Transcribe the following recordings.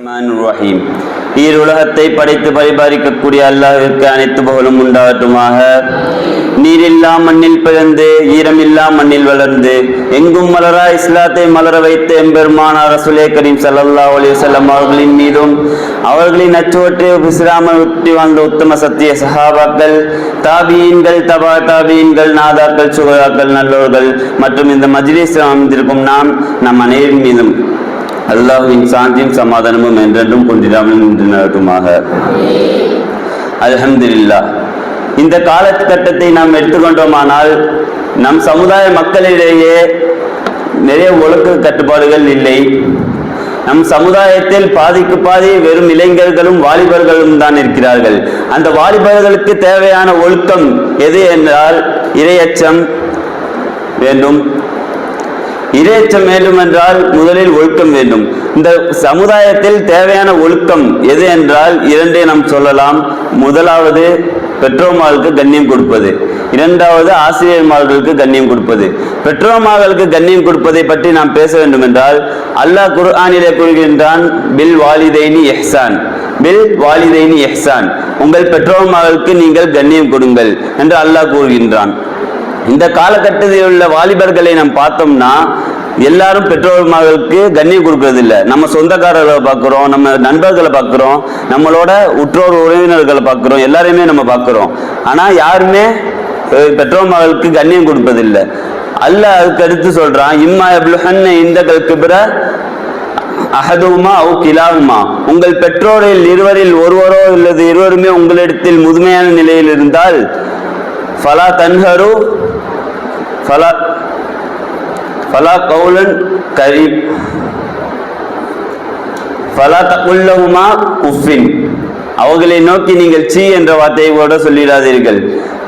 ரஹீம் ஈருலகத்தை படைத்து பரிபாலிக்கக்கூடிய அல்லாஹிற்கு அனைத்து புகழும் உண்டாகட்டுமாக நீரில்லா மண்ணில் பிறந்து ஈரமில்லா மண்ணில் வளர்ந்து எங்கும் மலரா இஸ்லாத்தை மலர வைத்த எம்பெருமானா ரசுலே கரீம் ஸல்லல்லாஹு அலி வஸல்லம் அவர்களின் மீதும் அவர்களின் அச்சுவற்றை விசிராமல் ஒட்டி வாழ்ந்த உத்தம சத்திய சஹாபாக்கள் தாபியன்கள் தபா தாபியன்கள் நாதாக்கள் சுகதாக்கள் நல்லோர்கள் மற்றும் இந்த மஜ்லிஸ் அமைந்திருக்கும் நாம் நம் அனைவரின் மீதும் அல்லாஹ்வின் சாந்தியும் சமாதானமும் என்றென்றும் கொண்டிடாமல் நின்று நடக்குமாக அல்ஹம்துலில்லாஹ். இந்த காலகட்டத்தை நாம் எடுத்துக்கொண்டோமானால் நம் சமுதாய மக்களிடையே நிறைய ஒழுக்க கட்டுப்பாடுகள் இல்லை. நம் சமுதாயத்தில் பாதிக்கு பாதி வெறும் இளைஞர்களும் வாலிபர்களும் தான் இருக்கிறார்கள். அந்த வாலிபர்களுக்கு தேவையான ஒழுக்கம் எது என்றால் இரையச்சம் வேண்டும். இரையச்சம் வேண்டும் என்றால் முதலில் ஒழுக்கம் வேண்டும். இந்த சமுதாயத்தில் தேவையான ஒழுக்கம் எது என்றால் இரண்டே நாம் சொல்லலாம். முதலாவது பெற்றோமாளுக்கு கண்ணியம் கொடுப்பது. இரண்டாவது ஆசிரியர்மார்களுக்கு கண்ணியம் கொடுப்பது. பெற்றோர்மார்களுக்கு கண்ணியம் கொடுப்பதை பற்றி நாம் பேச வேண்டும் என்றால் அல்லாஹ் குர்ஆனிலே கூறுகின்றான் பில் வாலிதைனி எஹ்சான். பில் வாலிதைனி எஹ்சான். உங்கள் பெற்றோர்மார்களுக்கு நீங்கள் கண்ணியம் கொடுங்கள் என்று அல்லாஹ் கூறுகின்றான். இந்த காலகட்டத்தில் உள்ள வாலிபர்களை நாம் பார்த்தோம்னா எல்லாரும் பெற்றோர் மகளுக்கு கண்ணியம் கொடுக்கறது இல்லை நம்ம சொந்தக்காரர்களை பார்க்குறோம் நம்ம நண்பர்களை பார்க்குறோம் நம்மளோட உற்றோர் உறவினர்களை பார்க்குறோம் எல்லாரையுமே நம்ம பார்க்குறோம். ஆனால் யாருமே பெற்றோர் மகளுக்கு கண்ணியம் கொடுப்பதில்லை. அல்ல அதுக்கு அடுத்து சொல்றான் இம்மா எப்லுஹன்ன இந்த கல்கிபிர அஹதுமா அவு கிலாவுமா உங்கள் பெற்றோரில் இருவரில் ஒருவரோ அல்லது இருவருமே உங்களிடத்தில் முதுமையான நிலையில் இருந்தால் ஃபலா தன்ஹரு ஃபலா ஃபலா கவுலன் கரீப். ஃபலா தகுல்லவுமா குஃபின். அவர்களை நோக்கி நீங்கள் சி என்ற வார்த்தையை கூட சொல்லிடாதீர்கள்.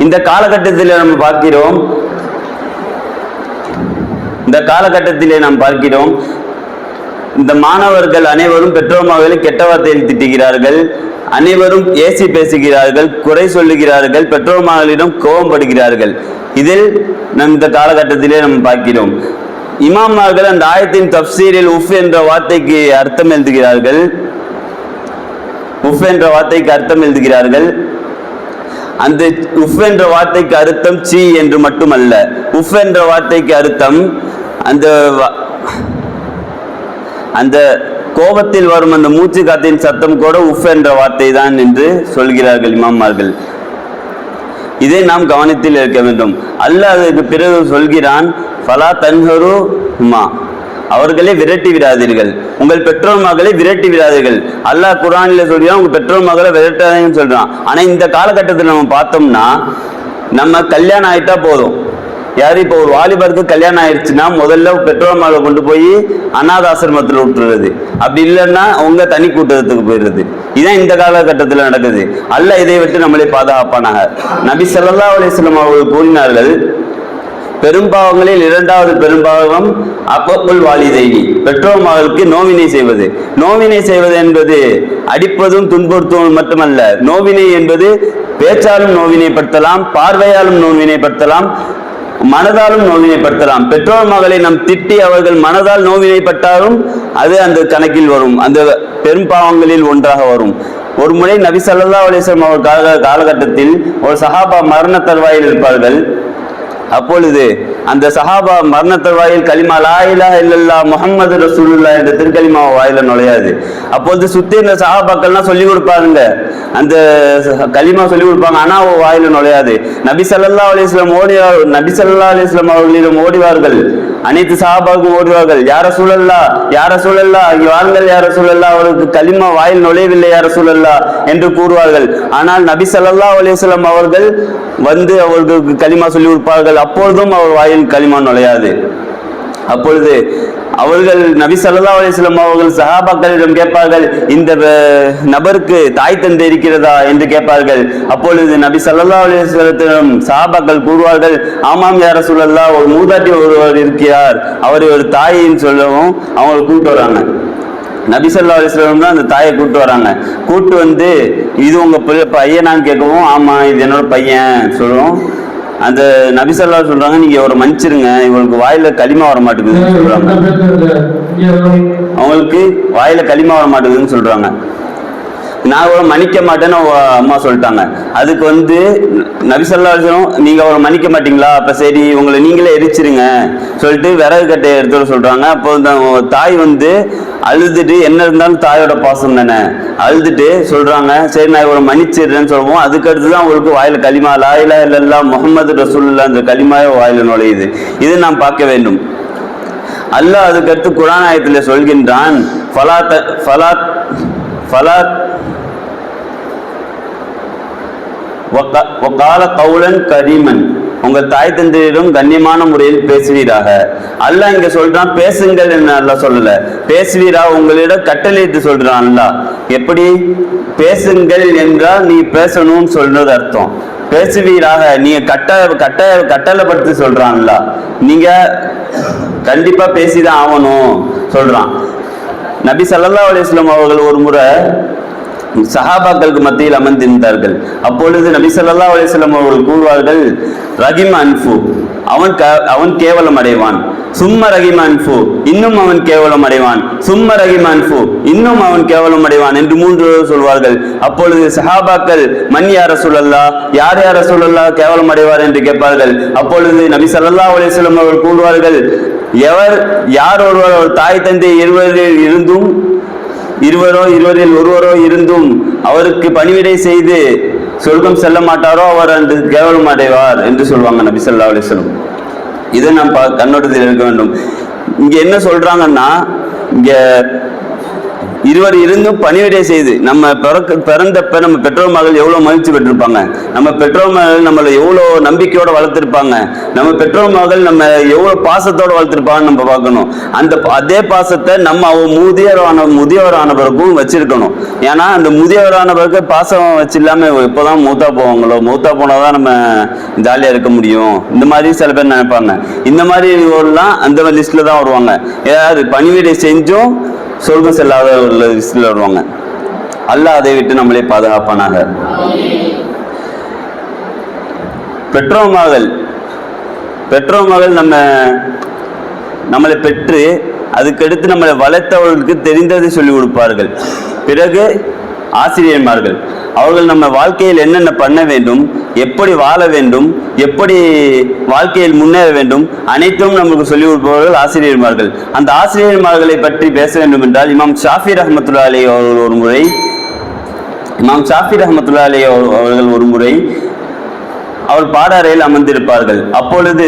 இந்த காலகட்டத்தில் நம்ம பார்க்கிறோம் இந்த காலகட்டத்திலே நாம் பார்க்கிறோம் இந்த மாணவர்கள் அனைவரும் பெற்றோர் மகளை கெட்ட வார்த்தையில் திட்டுகிறார்கள். அனைவரும் ஏசி பேசுகிறார்கள் குறை சொல்லுகிறார்கள் பெற்றோர் மகளிடம் கோபப்படுகிறார்கள். இதில் நம் இந்த காலகட்டத்திலே நம்ம பார்க்கிறோம். இமாமார்கள் அந்த ஆயத்தின் தப்சீரில் உஃப் என்ற வார்த்தைக்கு அர்த்தம் எழுதுகிறார்கள். உஃப் என்ற வார்த்தைக்கு அர்த்தம் எழுதுகிறார்கள். அந்த உஃப் என்ற வார்த்தைக்கு அர்த்தம் சி என்று மட்டுமல்ல. உஃப் என்ற வார்த்தைக்கு அர்த்தம் அந்த அந்த கோபத்தில் வரும் அந்த மூச்சு காத்தின் சத்தம் கூட உஃப் என்ற வார்த்தை தான் என்று சொல்கிறார்கள் இமாமார்கள் இதை நாம் கவனத்தில் இருக்க வேண்டும். அல்லாஹ் அதற்கு பிறகு சொல்கிறான் ஃபலா தன்ஹரு ஹுமா. அவர்களை விரட்டி விடாதீர்கள். உங்கள் பெற்றோர் மகளை விரட்டி விடாதீர்கள். அல்லாஹ் குரானில் சொல்கிறான் உங்கள் பெற்றோர் மகளை விரட்டாதீங்கன்னு சொல்கிறான் ஆனால் இந்த காலகட்டத்தில் நம்ம பார்த்தோம்னா நம்ம கல்யாணம் ஆகிட்டா போதும். யாரு இப்போ ஒரு வாலிபருக்கு கல்யாணம் ஆயிடுச்சுன்னா முதல்ல பெற்றோர் மாலை கொண்டு போய் அநாத ஆசிரமத்தில் விட்டுறது. அப்படி இல்லைன்னா அவங்க தனி கூட்டத்துக்கு போயிடுறது. இதான் இந்த காலகட்டத்தில் நடக்குது. அல்ல இதை விட்டு நம்மளை பாதுகாப்பானாங்க நபி சல்லா அலைஹி அவர்கள் கூறினார்கள் பெரும்பாவங்களில் இரண்டாவது பெரும்பாவம் அப்பப்புல் வாலிதைனி. பெற்றோர் மகளுக்கு நோவினை செய்வது. நோவினை செய்வது என்பது அடிப்பதும் துன்புறுத்துவதும் மட்டுமல்ல நோவினை என்பது பேச்சாலும் நோவினைப்படுத்தலாம் பார்வையாலும் நோவினைப்படுத்தலாம் மனதாலும் நோவினைப்படுத்தலாம் பெற்றோர் மகளை நம் திட்டி அவர்கள் மனதால் நோவினைப்பட்டாலும் அது அந்த கணக்கில் வரும். அந்த பெரும் பாவங்களில் ஒன்றாக வரும். ஒரு முறை நபி சல்லா அலிஸ்லாம் அவர் கால காலகட்டத்தில் ஒரு சஹாபா மரண தருவாயில் இருப்பார்கள். அப்பொழுது அந்த சஹாபா மரணத்த வாயில் கலிமா லா இலாஹ இல்லல்லா முஹம்மது ரசூலுல்லா என்ற திருக்கலிமா வாயில நுழையாது. அப்பொழுது சுத்தி இந்த சஹாபாக்கள்லாம் சொல்லி கொடுப்பாங்க அந்த கலிமா சொல்லி கொடுப்பாங்க. ஆனா அவ வாயில நுழையாது. நபி சல்லா அலைஹி ஓடி நபி சல்லா அலைஹி அவர்களிடம் ஓடிவார்கள். அனைத்து சஹாபாக்கும் ஓடுவார்கள். யார சூழல்லா யார சூழல்லா இங்கே வாருங்கள் யார சூழல்லா அவருக்கு கலிமா வாயில் நுழையவில்லை யார சூழல்லா என்று கூறுவார்கள். ஆனால் நபி சல்லா அலைஹி வஸல்லம் அவர்கள் வந்து அவர்களுக்கு களிமா சொல்லி கொடுப்பார்கள். அப்பொழுதும் அவர் வாயில் களிமா நுழையாது. அப்பொழுது அவர்கள் நபி சல்லா அலிஸ்லாம் அவர்கள் சஹாபாக்களிடம் கேட்பார்கள் இந்த நபருக்கு தாய் தந்தை இருக்கிறதா என்று கேட்பார்கள். அப்பொழுது நபி சல்லா அலிஸ்லத்திடம் சஹாபாக்கள் கூறுவார்கள் ஆமாம் யார சொல்லலாம் ஒரு மூதாட்டி ஒருவர் இருக்கிறார். அவர் ஒரு தாயின்னு சொல்லவும் அவங்களை கூப்பிட்டு வராங்க. நபி ஸல்லல்லாஹு அலைஹி வஸல்லம் தான் அந்த தாயை கூட்டு வராங்க. கூட்டு வந்து இது உங்க பிள்ளை பையனான்னு கேட்கவும் ஆமா இது என்னோட பையன் சொல்லுவோம். அந்த நபி ஸல்லல்லாஹு சொல்றாங்க நீங்க ஒரு மன்னிச்சிருங்க இவங்களுக்கு வாயில களிமா வர மாட்டேங்குதுன்னு சொல்றாங்க. அவங்களுக்கு வாயில களிமா வர மாட்டேங்குதுன்னு சொல்றாங்க. நான் அவரை மன்னிக்க மாட்டேன்னு அம்மா சொல்லிட்டாங்க. அதுக்கு வந்து நபிசல்லாசனும் நீங்க அவரை மன்னிக்க மாட்டீங்களா? அப்ப சரி உங்களை நீங்களே எரிச்சிருங்க. சொல்லிட்டு விறகு கட்டையை எடுத்து வர சொல்றாங்க. அப்போ தாய் வந்து அழுதுட்டு என்ன இருந்தாலும் தாயோட பாசம் தானே. அழுதுட்டு சொல்றாங்க. சரி நான் இவரை மன்னிச்சிடுறேன்னு சொல்லுவோம். அதுக்கடுத்து தான் அவங்களுக்கு வாயில களிமா லாயிலா இல்லல்லா முகமது ரசூல்லா அந்த களிமாவே வாயில நுழையுது. இது நாம் பார்க்க வேண்டும். அல்லாஹ் அதுக்கடுத்து குரான் ஆயத்தில் சொல்கின்றான் ஃபலாத்த ஃபலாத் ஃபலாத் வக்க- கவுலன் கரீமன். உங்கள் தாய் தந்தையிடம் கண்ணியமான முறையில் பேசுவீராக. அல்ல இங்க சொல்றான் பேசுங்கள் என்ன அல்ல சொல்லல. பேசுவீரா உங்களிடம் கட்டளையிட்டு சொல்றான் அல்ல. எப்படி? பேசுங்கள் என்றால் நீ பேசணும்னு சொல்றது அர்த்தம். பேசுவீராக நீங்க கட்ட கட்ட கட்டளைப்படுத்தி சொல்றான்ல நீங்க கண்டிப்பா பேசிதான் ஆகணும் சொல்றான். நபி சல்லா அலிஸ்லாம் அவர்கள் ஒரு முறை சஹாபாக்களுக்கு மத்தியில் அமர்ந்திருந்தார்கள். அப்பொழுது நபிசல்லா அலிஸ்லாம் அவர்கள் கூறுவார்கள் ரஹிம் அன்ஃபு. அவன் க- அவன் கேவலம் அடைவான். சும்ம ரஹிம் அன்ஃபு. இன்னும் அவன் கேவலம் அடைவான். சும்ம ரஹிம் அன்ஃபு. இன்னும் அவன் கேவலம் அடைவான் என்று மூன்று சொல்வார்கள். அப்பொழுது சஹாபாக்கள் மண் யார சொல்லல்லா யார் யார சொல்லல்லா கேவலம் அடைவார் என்று கேட்பார்கள். அப்பொழுது நபி ஸல்லல்லாஹு அலைஹி அவர்கள் கூறுவார்கள் எவர் யார் ஒருவர் ஒரு தாய் தந்தை இருவரில் இருந்தும் இருவரோ இருவரில் ஒருவரோ இருந்தும் அவருக்கு பணிவிடை செய்து சொர்க்கம் செல்ல மாட்டாரோ அவர் அன்று கேவலம் அடைவார் என்று சொல்லுவாங்க நபி சொல்லா அலிஸ்லம் இதை நாம் கண்ணோட்டத்தில் இருக்க வேண்டும். இங்க என்ன சொல்றாங்கன்னா இங்க இருவர் இருந்தும் பணிவிடை செய்து நம்ம பிறக்க பிறந்தப்ப நம்ம பெற்றோர் மகள் எவ்வளவு மகிழ்ச்சி பெற்றிருப்பாங்க? நம்ம பெற்றோர் மகள் நம்மளை எவ்வளவு நம்பிக்கையோட வளர்த்திருப்பாங்க? நம்ம பெற்றோர் மகள் நம்ம எவ்வளவு பாசத்தோட வளர்த்திருப்பாங்கன்னு நம்ம பார்க்கணும். அந்த அதே பாசத்தை நம்ம அவ முதியவரான முதியோரான பிறகும் வச்சிருக்கணும். ஏன்னா அந்த முதியோரான பிறகு பாசம் வச்சு இல்லாம இப்போதான் மூத்தா போவாங்களோ? மூத்தா போனாதான் நம்ம ஜாலியா இருக்க முடியும். இந்த மாதிரி சில பேர் நினைப்பாங்க. இந்த மாதிரி எல்லாம் அந்த லிஸ்ட்ல தான் வருவாங்க. ஏதாவது பணிவிடை செஞ்சும் சொர்க்கம் செல்லாத லிஸ்ட்ல வருவாங்க. அல்லாஹ் அதை விட்டு நம்மளே பாதுகாப்பானாக. பெற்றோர் மகள் பெற்றோர் மகள் நம்ம நம்மளை பெற்று அதுக்கடுத்து நம்மளை வளர்த்தவர்களுக்கு தெரிந்ததை சொல்லிக் கொடுப்பார்கள். பிறகு ஆசிரியர்மார்கள். அவர்கள் நம்ம வாழ்க்கையில் என்னென்ன பண்ண வேண்டும் எப்படி வாழ வேண்டும் எப்படி வாழ்க்கையில் முன்னேற வேண்டும் அனைத்தும் நமக்கு சொல்லிக் கொடுப்பவர்கள் ஆசிரியர்மார்கள். அந்த ஆசிரியர்மார்களை பற்றி பேச வேண்டும் என்றால் இமாம் ஷாஃபி ரஹமத்துல்லா அலி அவர்கள் ஒரு முறை இமாம் ஷாஃபி ரஹமத்துல்லா அலி அவர்கள் ஒரு முறை அவர் பாடாறையில் அமர்ந்திருப்பார்கள். அப்பொழுது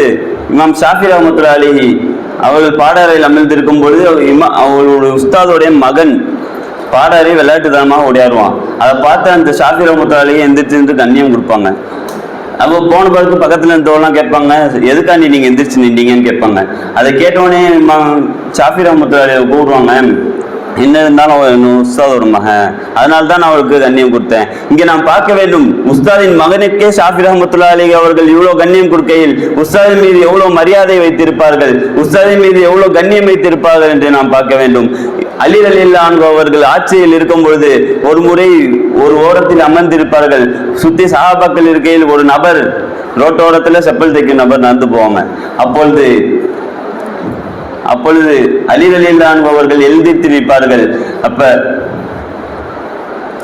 இமாம் ஷாஃபி ரஹமத்துல்லா அலிஹி அவர்கள் பாடாறையில் அமர்ந்திருக்கும் பொழுது அவர் இமா அவர்களுடைய உஸ்தாதோடைய மகன் பாடாரி விளையாட்டுத்தனமாக ஓடியாருவான். அதை பார்த்து அந்த ஷாஃபி ரஹமத்துல்லா எந்திரிச்சு நின்று கண்ணியம் கொடுப்பாங்க. அப்போ போன பிறகு பக்கத்தில் இருந்தவங்களாம் கேட்பாங்க எதுக்காண்டி நீங்கள் எந்திரிச்சு நின்றீங்கன்னு கேட்பாங்க. அதை கேட்டவுடனே இமாம் ஷாஃபி ரஹமத்துல்லா கூப்பிடுவாங்க என்ன இருந்தாலும் அவன் உஸ்தாத் ஒரு மகன். அதனால தான் நான் அவருக்கு கண்ணியம் கொடுத்தேன். இங்கே நாம் பார்க்க வேண்டும். உஸ்தாதின் மகனுக்கே ஷாஃபி ரஹமத்துல்லா அலி அவர்கள் இவ்வளோ கண்ணியம் கொடுக்கையில் உஸ்தாதின் மீது எவ்வளோ மரியாதை வைத்திருப்பார்கள் உஸ்தாதின் மீது எவ்வளோ கண்ணியம் வைத்திருப்பார்கள் என்று நாம் பார்க்க வேண்டும். அலி அலில்லா அவர்கள் ஆட்சியில் இருக்கும் பொழுது ஒரு முறை ஒரு ஓரத்தில் அமர்ந்திருப்பார்கள். சுத்தி சகாபாக்கள் இருக்கையில் ஒரு நபர் ரோட்டோரத்துல செப்பல் தைக்கும் நபர் நடந்து போவாங்க அப்பொழுது அப்பொழுது அலிரலில்லான் அவர்கள் எழுதி திரிப்பார்கள் அப்ப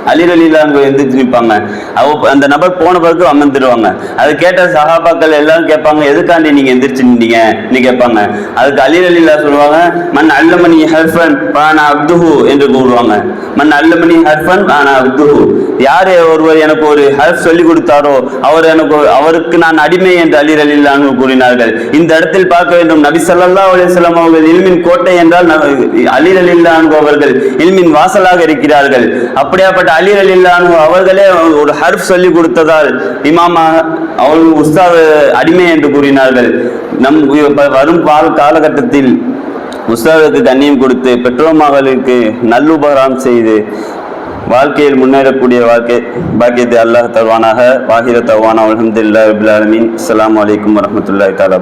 அலிரலில்லான் எழுந்திருத்து நிற்பாங்க அவ அந்த நபர் போன பிறகு அமர்ந்துடுவாங்க அதை கேட்ட சகாபாக்கள் எல்லாரும் கேட்பாங்க எதுக்காண்டி நீங்க எந்திரிச்சு நின்றீங்க நீ கேட்பாங்க. அதுக்கு அலிரலிலா சொல்லுவாங்க மண் அல்லமணி ஹர்ஃபன் பானா அப்துஹு என்று கூறுவாங்க. மண் அல்லமணி ஹர்ஃபன் பானா அப்துஹு. யார் ஒருவர் எனக்கு ஒரு ஹர்ஃப் சொல்லி கொடுத்தாரோ அவர் எனக்கு அவருக்கு நான் அடிமை என்று அலிர் அலில்லான்னு கூறினார்கள். இந்த இடத்தில் பார்க்க வேண்டும். நபி சல்லா அலைஹி அவர்கள் இல்மின் கோட்டை என்றால் ந- அலிர் அலில்லான் அவர்கள் இல்மின் வாசலாக இருக்கிறார்கள். அப்படியாப்பட்ட அலிர் அலில்லான் அவர்களே ஒரு ஹர்ஃப் சொல்லி கொடுத்ததால் இமாமா அவர்கள் உஸ்தாத் அடிமை என்று கூறினார்கள். நம் வரும் பால் காலகட்டத்தில் உஸ்தாவுக்கு கண்ணியம் கொடுத்து பெற்றோர் மகளுக்கு நல்லுபகாரம் செய்து வாழ்க்கையில் முன்னேறக்கூடிய வாழ்க்கை பாக்கியத்தை அல்லாஹ் தருவானாக. வாகிர தவானா அலமதுல்லா அபுல்லாலமின் அஸ்லாம் வலைக்கம் அலைக்கும் தாலா தஆலா